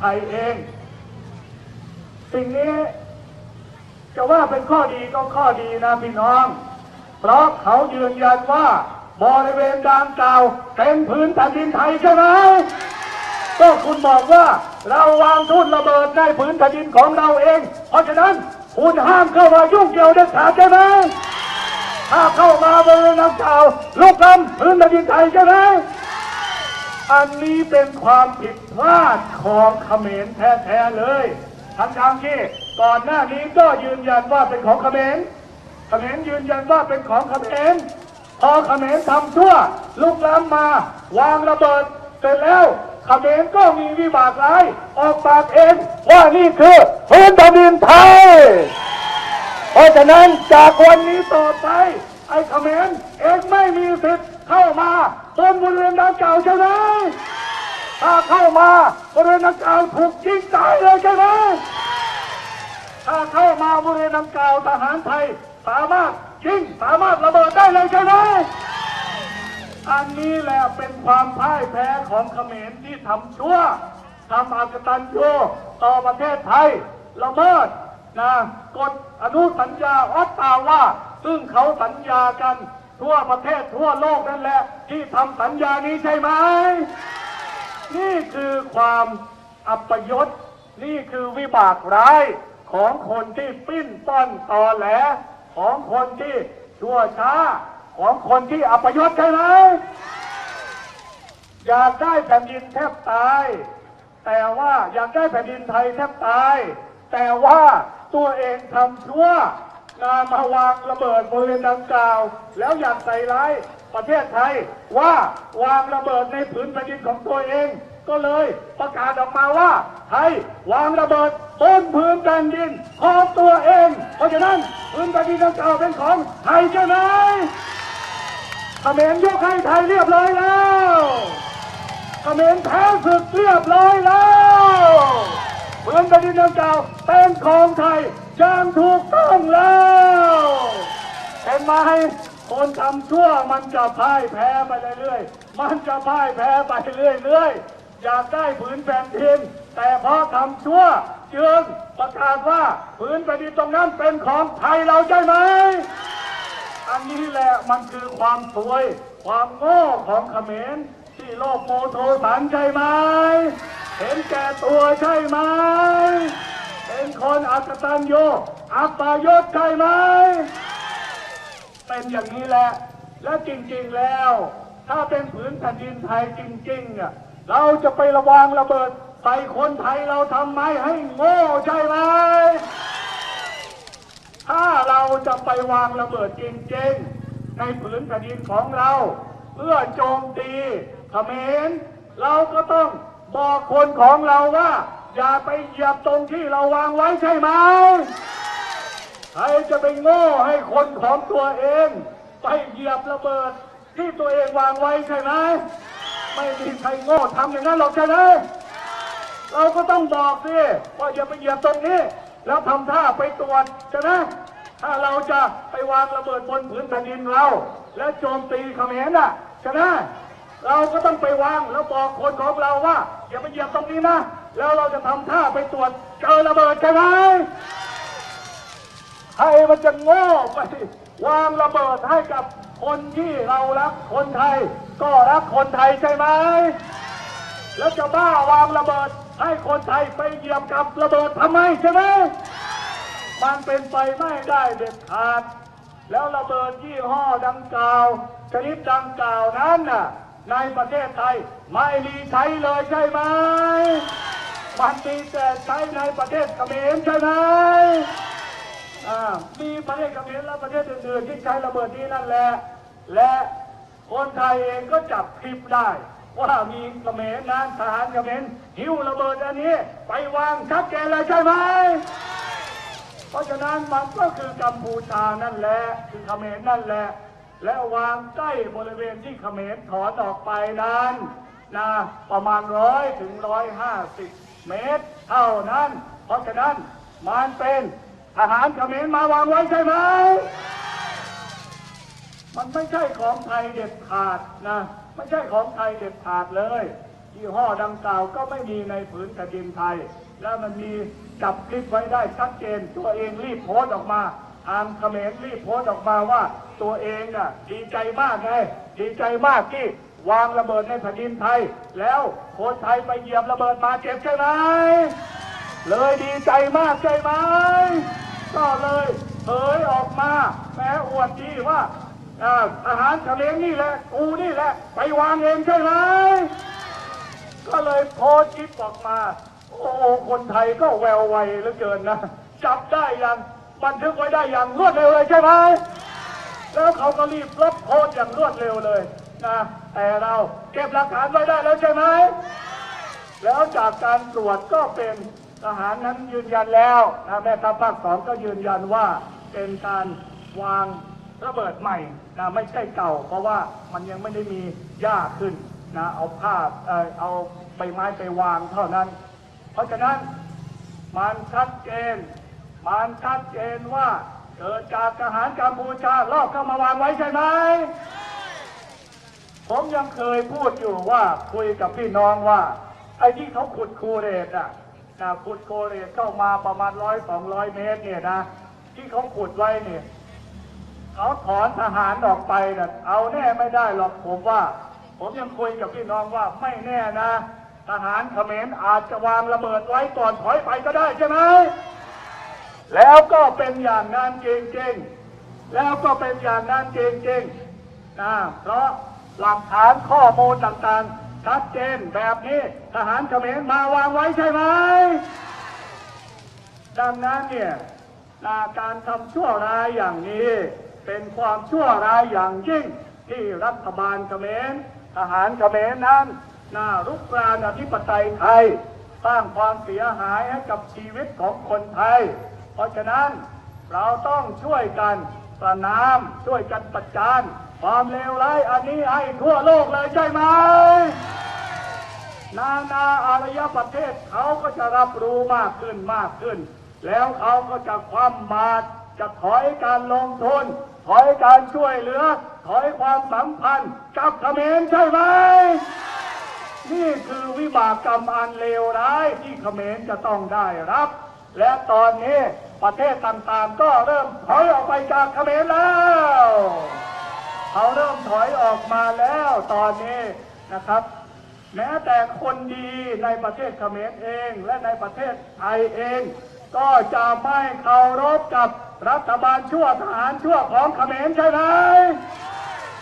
ไทยเอง สิ่งนี้จะว่าเป็นข้อดีก็ข้อดีนะพี่น้อง เพราะเขายืนยันว่าบริเวณดังกล่าวเป็นพื้นแผ่นดินไทยใช่ไหมก็คุณบอกว่าเราวางทุ่นระเบิดในพื้นแผ่นดินของเราเอง เพราะฉะนั้นคุณห้ามเข้ามายุ่งเกี่ยวเด็ดขาดใช่ไหมถ้าเข้ามาบริเวณดังกล่าวลุกล้ำพื้นแผ่นดินไทยใช่ไหม อันนี้เป็นความผิดพลาดของเขมรแท้ๆเลยทั้งทางที่ก่อนหน้านี้ก็ยืนยันว่าเป็นของเขมรเขมรยืนยันว่าเป็นของเขมรพอเขมรทำชั่วลุกล้ำมา วางระเบิดเสร็จแล้วเขมรก็มีวิบากร้ายออกปากเองว่านี่คือพื้นแผ่นดินไทย เพราะฉะนั้นจากวันนี้ต่อไป ไอ้เขมรเองไม่มีสิทธิ์เข้ามาบนบริเวณดังกล่าวใช่ไหมถ้าเข้ามาบริเวณดังกล่าวถูกยิงตายเลยใช่ไหมถ้าเข้ามาบริเวณดังกล่าวทหารไทยสามารถยิงสามารถระเบิดได้เลยใช่ไหมอันนี้แหละเป็นความพ่ายแพ้ของเขมรที่ทำชั่วทำอากตันยูต่อประเทศไทยละเมิดนะกฎอนุสัญญาออตตาว่า ซึ่งเขาสัญญากันทั่วประเทศทั่วโลกนั่นแหละ ที่ทำสัญญานี้ใช่ไหม นี่คือความอัปยศ นี่คือวิบากร้ายของคนที่ปิ้นป้อนตอแหล ของคนที่ชั่วช้า ของคนที่อัปยศใช่ไหมอยากได้แผ่นดินแทบตาย แต่ว่าอยากได้แผ่นดินไทยแทบตาย แต่ว่าตัวเองทำชั่ว งานมาวางระเบิดบริเวณดังกล่าว แล้วอยากใส่ร้ายประเทศไทยว่าวางระเบิดในผืนแผ่นดินของตัวเอง ก็เลยประกาศออกมาว่าไทยวางระเบิดบนพื้นแผ่นดินของตัวเอง เพราะฉะนั้นพื้นแผ่นดินดังกล่าวเป็นของไทยใช่ไหมเขมรยกให้ไทยเรียบร้อยแล้วเขมรแพ้ศึกเรียบร้อยแล้วเมืองแผ่นดินดังกล่าวเป็นของไทย อย่างถูกต้องแล้วเห็นไหมคนทำชั่วมันจะพ่ายแพ้ไปเรื่อยๆ มันจะพ่ายแพ้ไปเรื่อยๆ อยากได้ผืนแผ่นดิน แต่เพราะทำชั่วจึงประกาศว่าผืนแผ่นดินตรงนั้นเป็นของไทยเราใช่ไหม อันนี้แหละมันคือความสวย ความโง่ของเขมรที่โลภโมโทสันใช่ไหม เห็นแก่ตัวใช่ไหม เป็นคนอักตันโยอัปายศใช่ไหม เป็นอย่างนี้แหละ และจริงๆแล้ว ถ้าเป็นผืนแผ่นดินไทยจริงๆอะเราจะไประวางระเบิดใส่คนไทยเราทำไมให้โง่ใช่ไหม ถ้าเราจะไปวางระเบิดจริงๆ ในผืนแผ่นดินของเรา เพื่อโจมตีเขมรเราก็ต้องบอกคนของเราว่า อย่าไปเหยียบตรงที่เราวางไว้ใช่ไหมใครจะไปโง่ให้คนของตัวเอง ไปเหยียบระเบิดที่ตัวเองวางไว้ใช่ไหมไม่มีใครโง่ทำอย่างนั้นหรอกใช่ไหมเราก็ต้องบอกสิว่าอย่าไปเหยียบตรงนี้ แล้วทำท่าไปตรวจใช่ไหมถ้าเราจะไปวางระเบิดบนผืนแผ่นดินเรา และโจมตีเขมรน่ะใช่ไหมเราก็ต้องไปวางแล้วบอกคนของเราว่า อย่าไปเหยียบตรงนี้นะ แล้วเราจะทำท่าไปตรวจเจอระเบิดใช่ไหมใครมันจะโง่ไปวางระเบิดให้กับคนที่เรารักคนไทย ก็รักคนไทยใช่ไหมแล้วจะบ้าวางระเบิดให้คนไทยไปเหยียบกับระเบิดทำไมใช่ไหมมันเป็นไปไม่ได้เด็ดขาด แล้วระเบิดยี่ห้อดังกล่าวชนิดดังกล่าวนั้นน่ะในประเทศไทยไม่มีใช้เลยใช่ไหม มันมีแต่ใช้ในประเทศเขมรใช่ไหมอ่ามีประเทศเขมรและประเทศอื่นๆที่ใช้ระเบิดนี้นั่นแหละ และคนไทยเองก็จับคลิปได้ ว่ามีเขมรนั้นทหารเขมรหิ้วระเบิดอันนี้ ไปวางชัดเจนเลยใช่ไหมเพราะฉะนั้นมันก็คือกัมพูชานั่นแหละคือเขมรนั่นแหละ และวางใกล้บริเวณที่เขมรถอนออกไปนั้นนะประมาณร้อยถึงร้อยห้าสิบ เมตรเท่านั้น เพราะฉะนั้นมันเป็นทหารเขมรมาวางไว้ใช่ไหม มันไม่ใช่ของไทยเด็ดขาดนะ ไม่ใช่ของไทยเด็ดขาดเลยยี่ห้อดังกล่าวก็ไม่มีในผืนแผ่นดินไทย และมันมีจับคลิปไว้ได้ชัดเจน ตัวเองรีบโพสต์ออกมาทางเขมรรีบโพสต์ออกมาว่า ตัวเองน่ะดีใจมากไงดีใจมากที่ วางระเบิดในแผ่นดินไทย แล้วคนไทยไปเหยียบระเบิดมาเจ็บใช่ไหมเลยดีใจมากใช่ไหมก็เลยเผยออกมาแม้อวดดีว่าอาทหารเขมรนี่แหละกูนี่แหละ ไปวางเองใช่ไหมก็เลยโพสต์คลิปออกมา โอ้โหคนไทยก็แววไวเหลือเกินนะ จับได้ย่างบันทึกไว้ได้อย่างรวดเร็วเลยใช่ไหมแล้วเขาก็รีบลบโพสต์อย่างรวดเร็วเลย นะแต่เราเก็บหลักฐานไว้ได้แล้วใช่ไหม แล้วจากการตรวจก็เป็นทหารนั้นยืนยันแล้วนะแม่ทัพภาคสองก็ยืนยันว่าเป็นการวางระเบิดใหม่นะไม่ใช่เก่า เพราะว่ามันยังไม่ได้มีหญ้าขึ้นนะเอาผ้าเอ่อเอาใบไม้ไปวางเท่านั้น เพราะฉะนั้นมันชัดเจนมันชัดเจนว่าเกิดจากทหารกัมพูชาลอบเข้ามาวางไว้ใช่ไหม ผมยังเคยพูดอยู่ว่าคุยกับพี่น้องว่าไอ้ที่เขาขุดคูเรตอะนะขุดโคเรตเข้ามาประมาณร้อยสองร้อยเมตรเนี่ยนะ ที่เขาขุดไว้เนี่ยเขาถอนทหารออกไปนะเอาแน่ไม่ได้หรอกผมว่า ผมยังคุยกับพี่น้องว่าไม่แน่นะ ทหารเขมรอาจจะวางระเบิดไว้ก่อนถอยไปก็ได้ใช่ไหมแล้วก็เป็นอย่างนั้นจริงๆแล้วก็เป็นอย่างนั้นจริงๆนะเพราะ หลักฐานข้อมูลต่างๆ ชัดเจนแบบนี้ทหารเขมรมาวางไว้ใช่ไหม ดังนั้นเนี่ยนะการทำชั่วร้ายอย่างนี้ เป็นความชั่วร้ายอย่างยิ่งที่รัฐบาลเขมรทหารเขมรนั้นน่ารุกรานอธิปไตยไทยสร้างความเสียหายให้กับชีวิตของคนไทย เพราะฉะนั้นเราต้องช่วยกันประนามช่วยกันประจาน ความเลวร้ายอันนี้ให้ทั่วโลกเลยใช่ไหม นานาอารยประเทศเขาก็จะรับรู้มากขึ้นมากขึ้น แล้วเขาก็จะคว่ำบาตรจะถอยการลงทุน ถอยการช่วยเหลือ ถอยความสัมพันธ์กับเขมรใช่ไหม นี่คือวิบากกรรมอันเลวร้ายที่เขมรจะต้องได้รับ และตอนนี้ประเทศต่างๆก็เริ่มถอยออกไปจากเขมรแล้ว เขาเริ่มถอยออกมาแล้วตอนนี้นะครับ แม้แต่คนดีในประเทศเขมรเองและในประเทศไทยเอง ก็จะไม่เคารพกับรัฐบาลชั่วทหารชั่วของเขมรใช่ไหม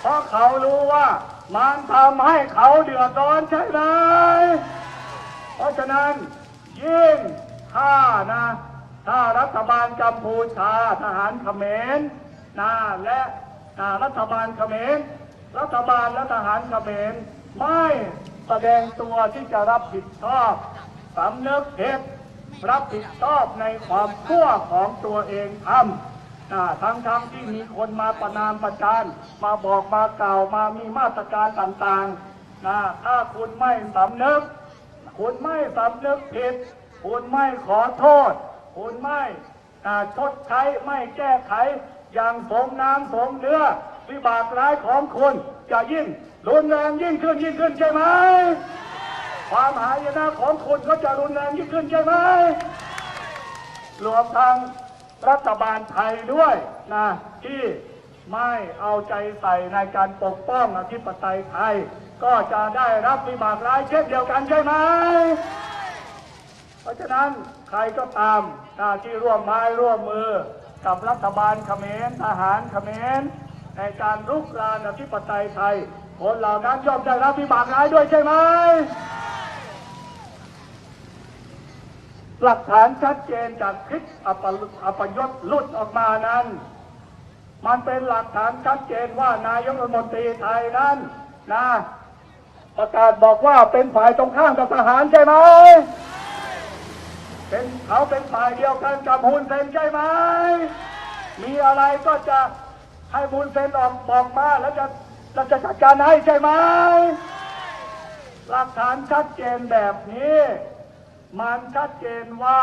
เพราะเขารู้ว่ามันทำให้เขาเดือดร้อนใช่ไหมเพราะฉะนั้นยิ่งถ้านะ ถ้ารัฐบาลกัมพูชาทหารเขมรนะและนะ รัฐบาลเขมร รัฐบาลและทหารเขมร ไม่แสดงตัวที่จะรับผิดชอบสำนึกผิดรับผิดชอบในความชั่วของตัวเองทำทั้งๆทที่มีคนมาประนามประจาน มาบอกมากล่าวมามีมาตรการต่างๆนะถ้าคุณไม่สำนึก คุณไม่สำนึกผิด คุณไม่ขอโทษ คุณไม่ชดใช้ไม่แก้ไข อย่างสมน้ำสมเนื้อวิบากร้ายของคุณจะยิ่งรุนแรงยิ่งขึ้นยิ่งขึ้นใช่ไหมความหายนะของคุณก็จะรุนแรงยิ่งขึ้นใช่ไหมรวมทั้งรัฐบาลไทยด้วยนะที่ไม่เอาใจใส่ในการปกป้องอธิปไตยไทย ก็จะได้รับวิบากร้ายเช่นเดียวกันใช่ไหม เพราะฉะนั้นใครก็ตามที่ร่วมไม้ร่วมมือ กับรัฐบาลเขมรทหารเขมรในการรุกรานอธิปไตยไทย คนเหล่านั้นย่อมได้รับวิบากร้ายด้วยใช่ไหม หลักฐานชัดเจนจากคลิปอัปอปยศลุดออกมานั้น มันเป็นหลักฐานชัดเจนว่านายกรัฐมนตรีไทยนั้นนะประกาศบอกว่าเป็นฝ่ายตรงข้ามกับทหารใช่ไหม เป็นเขาเป็นฝ่ายเดียวกันกับฮุนเซนใช่ไหม มีอะไรก็จะให้ฮุนเซนออกบอกมาแล้วจะเราจะจัดการให้ใช่ไหม หลักฐานชัดเจนแบบนี้ มันชัดเจนว่า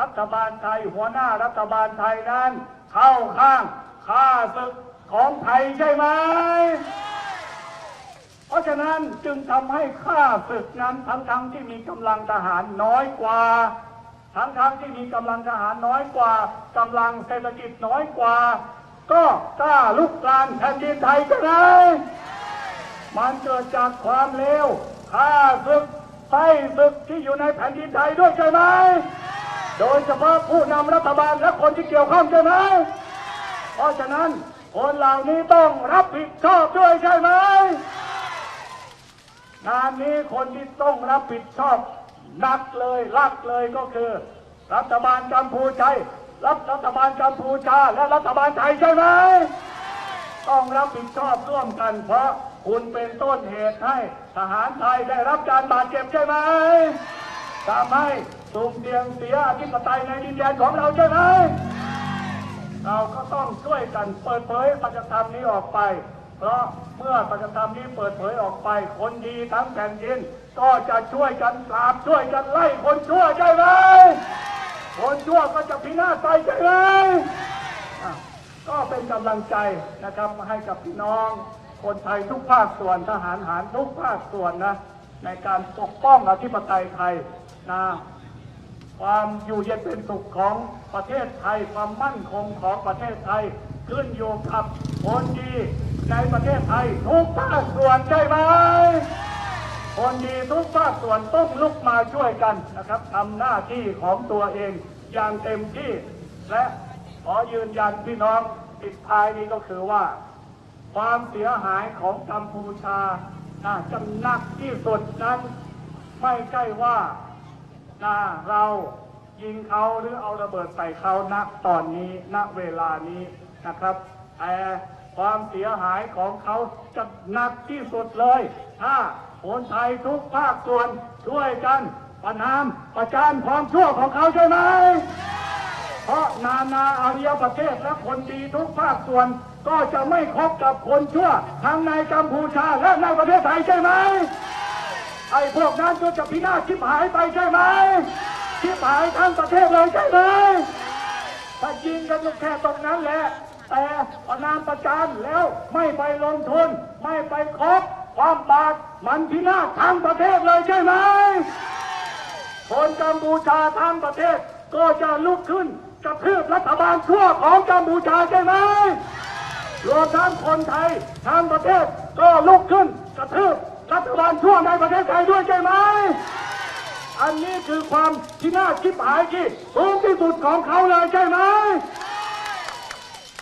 รัฐบาลไทยหัวหน้ารัฐบาลไทยนั้น เข้าข้างข้าศึกของไทยใช่ไหม เพราะฉะนั้นจึงทำให้ข้าศึกนั้นทั้งทั้งๆที่มีกำลังทหารน้อยกว่า ทั้งทั้งๆที่มีกำลังทหารน้อยกว่ากำลังเศรษฐกิจน้อยกว่า ก็กล้าลุกลานแผ่นดินไทยกันเลยมันเกิดจากความเลวข้าศึกไส้ศึกที่อยู่ในแผ่นดินไทยด้วยใช่ไหม โดยเฉพาะผู้นำรัฐบาลและคนที่เกี่ยวข้องใช่ไหม เพราะฉะนั้นคนเหล่านี้ต้องรับผิดชอบด้วยใช่ไหมงานนี้คนที่ต้องรับผิดชอบ หนักเลยลักเลยก็คือ รัฐบาลกัมพูชารับรัฐบาลกัมพูชาและรัฐบาลไทยใช่ไหมต้องรับผิดชอบร่วมกัน เพราะคุณเป็นต้นเหตุให้ทหารไทยได้รับการบาดเจ็บใช่ไหมทำให้สุ่มเสียงเสียอธิปไตยในดินแดนของเราใช่ไหมเราก็ต้องช่วยกันเปิดเผยปัจธรรมนี้ออกไป เพราะเมื่อปัจธรรมนี้เปิดเผยออกไป คนดีทั้งแผ่นดิน ก็จะช่วยกันปราบช่วยกันไล่คนชั่วใช่ไหมคนชั่วก็จะพินาศไปใช่ไหมก็เป็นกำลังใจนะครับให้กับพี่น้อง คนไทยทุกภาคส่วนทหารหารทุกภาคส่วนนะในการปกป้องอธิปไตยไทยนะความอยู่เย็นเป็นสุขของประเทศไทย ความมั่นคงของประเทศไทย ขึ้นอยู่กับคนดีในประเทศไทยทุกภาคส่วนใช่ไหม คนดีทุกภาคส่วนต้องลุกมาช่วยกันนะครับทำหน้าที่ของตัวเองอย่างเต็มที่ และขอยืนยันพี่น้องปิดท้ายนี้ก็คือว่า ความเสียหายของกัมพูชาน่าจะหนักที่สุดนั้น ไม่ใช่ว่านะเรายิงเขาหรือเอาระเบิดใส่เขาณตอนนี้ณเวลานี้นะครับแต่ความเสียหายของเขาจะหนักที่สุดเลยถ้า คนไทยทุกภาคส่วนช่วยกันประนามประจานความชั่วของเขาใช่ไหม เพราะนานาอาริยประเทศและคนดีทุกภาคส่วน ก็จะไม่คบกับคนชั่วทั้งในกัมพูชาและในประเทศไทยใช่ไหม ไอ้พวกนั้นก็จะพินาศชิบหายไปใช่ไหมชิบหายทั้งประเทศเลยใช่ไหมถ้ายิงกันอยู่แค่ตรงนั้นแหละ แต่ประนามประจานแล้วไม่ไปลงทุนไม่ไปคบ ความบาดมันพินาศทั้งประเทศเลยใช่ไหม คนกัมพูชาทั้งประเทศก็จะลุกขึ้นกระทืบรัฐบาลชั่วของกัมพูชาใช่ไหม รวมทั้งคนไทยทั้งประเทศก็ลุกขึ้นกระทืบรัฐบาลชั่วในประเทศไทยด้วยใช่ไหม อันนี้คือความที่น่าคิดหายที่สูงที่สุดของเขาเลยใช่ไหม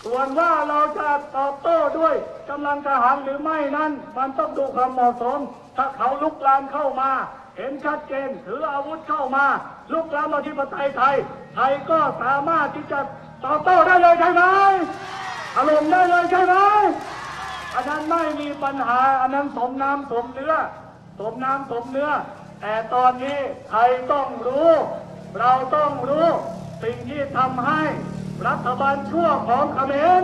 ส่วนว่าเราจะตอบโต้ด้วยกำลังทหารหรือไม่นั้น มันต้องดูความเหมาะสม ถ้าเขาลุกลามเข้ามา เห็นชัดเจนถืออาวุธเข้ามา ลุกลามอธิปไตยไทย ไทยก็สามารถที่จะตอบโต้ได้เลยใช่ไหมอารมณ์ได้เลยใช่ไหมอันนั้นไม่มีปัญหาอันนั้นสมน้ำสมเนื้อสมน้ำสมเนื้อ แต่ตอนนี้ไทยต้องรู้ เราต้องรู้สิ่งที่ทำให้ รัฐบาลชั่วของเขมร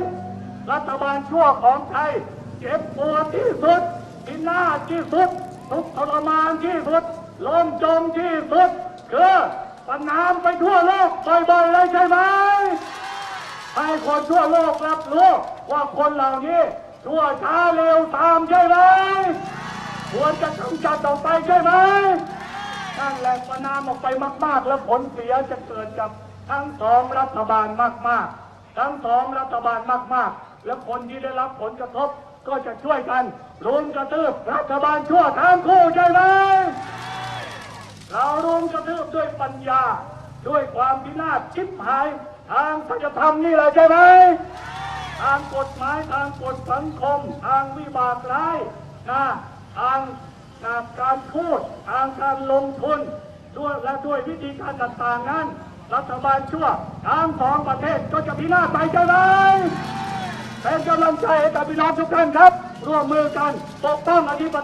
รัฐบาลชั่วของไทย เจ็บปวดที่สุดพินาที่สุด ทุกข์ทรมานที่สุดล้มจมที่สุด คือปัญหามไปทั่วโลกบ่อยๆเลยใช่ไหมให้คนทั่วโลกรับรู้ว่าคนเหล่านี้ชั่วช้าเร็วตามใช่ไหมควรจะกำจัดออกไปใช่ไหมนั่นแหละประนามออกไปมาก ๆ แล้วผลเสียจะเกิดกับ ทั้งสองรัฐบาลมากๆ ทั้งสองรัฐบาลมากๆ และคนที่ได้รับผลกระทบก็จะช่วยกันรุมกระตืบรัฐบาลชั่วทั้งคู่ใช่ไหมเรารุมกระทืบด้วยปัญญา ด้วยความพินาศชิบหาย ทางสัจธรรมนี่แหละใช่ไหมทางกฎหมายทางกฎสังคม ทางวิบากร้ายนะทางนะการพูดทางการลงทุนด้วยและด้วยวิธีการต่างๆนั้น รัฐบาลชั่วทางสองประเทศก็จะพินาศไปเจ้าไหมเป็นกำลังใจให้กับพี่น้องทุกท่านครับ ร่วมมือกันปกป้องอธิปไตย